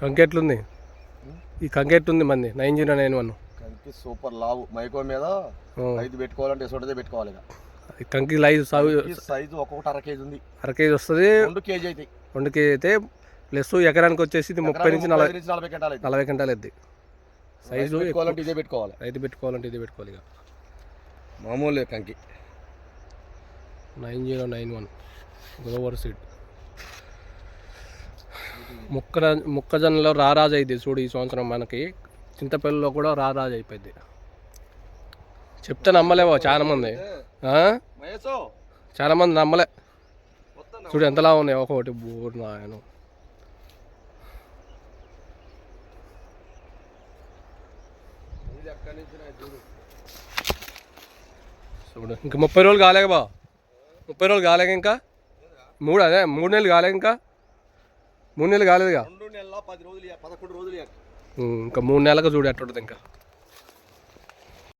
కంకెట్లుంది. ఈ కంకెట్లుంది మంది నైన్ జీరో నైన్ వన్. కంకి సూపర్ లావు. మైకో మీద ఐదు పెట్టుకోవాలంటే ఎసోటదే పెట్టుకోవాలి ఇక. కంకి లైవ్ సాగు సైజు ఒక్కొక్కటి అర కేజీ ఉంది. అర కేజీ వస్తుంది. రెండు కేజీ అయితే. రెండు కేజీ అయితే ప్లస్ ఎకరానికి వచ్చేసి ఇది ముప్పై నుంచి నలభై నుంచి నలభై గంటలు నలభై గంటలు ఎద్ది సైజు పెట్టుకోవాలంటే ఇదే పెట్టుకోవాలి. రైతు పెట్టుకోవాలంటే ఇది పెట్టుకోవాలి ఇక. మామూలు కంకి. Nine zero nine one. Gower seed. మొక్క మొక్కజొన్నలో రారాజు అయింది చూడు ఈ సంవత్సరం మనకి. చింతపల్లిలో కూడా రారాజు అయిపోయింది చెప్తే నమ్మలేవో చాలా మంది ఆ? మహేశో. చాలా మంది నమ్మలే చూడు ఎంతలా ఉన్నాయి. ఒక్కొక్కటి బోర్ నాయన. చూడు ఇంకా ముప్పై రోజులు కాలేక బా. ముప్పై రోజులు కాలేక ఇంకా? మూడు అదే మూడు నెలలు కాలేక ఇంకా? మూడు నెలలు కాలేదుగా? రెండు నెలల పది రోజులు పదకొండు రోజులు ఇంకా మూడు నెలలకు చూడు ఎట్టుంటుంది ఇంకా.